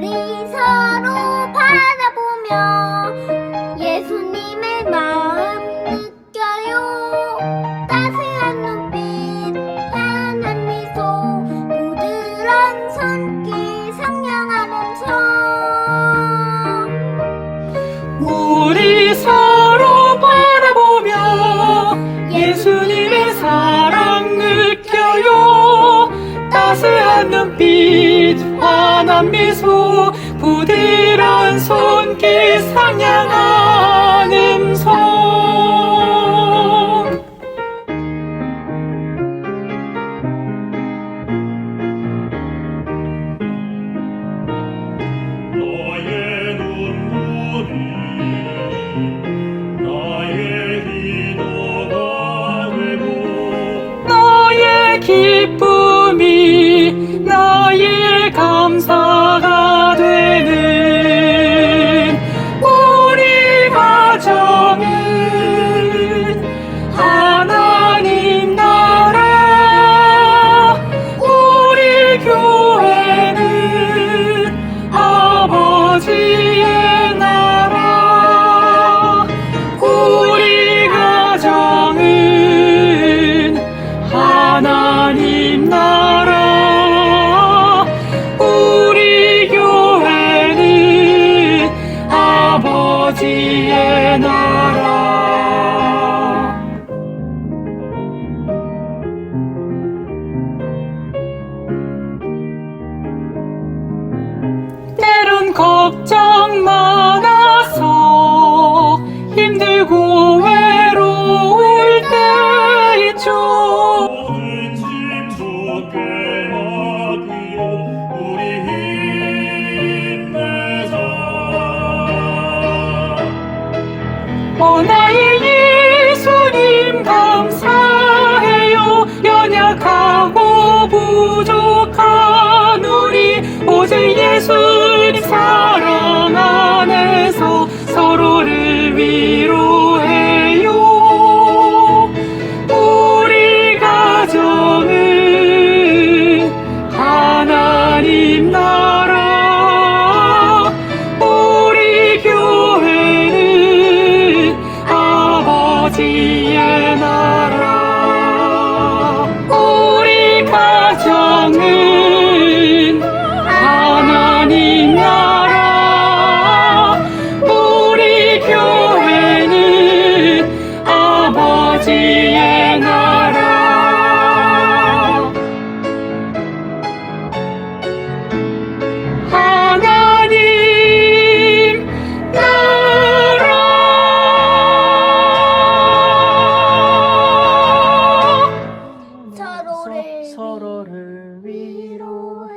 우리 서로 바라보며 미소 부드러운 손길 상냥한 음성. 너의 눈물이 나의 기도가 되고 너의 기쁨 걱정 많아서 힘들고 외로울 때 있죠 모든 짐 좋게 맡기요 우리 힘내자 어 나의 예수님 감사해요. 연약하고 부족한 우리 오직 예수 아버지의 나라. 하나님 나라. 서로를 서로를 위로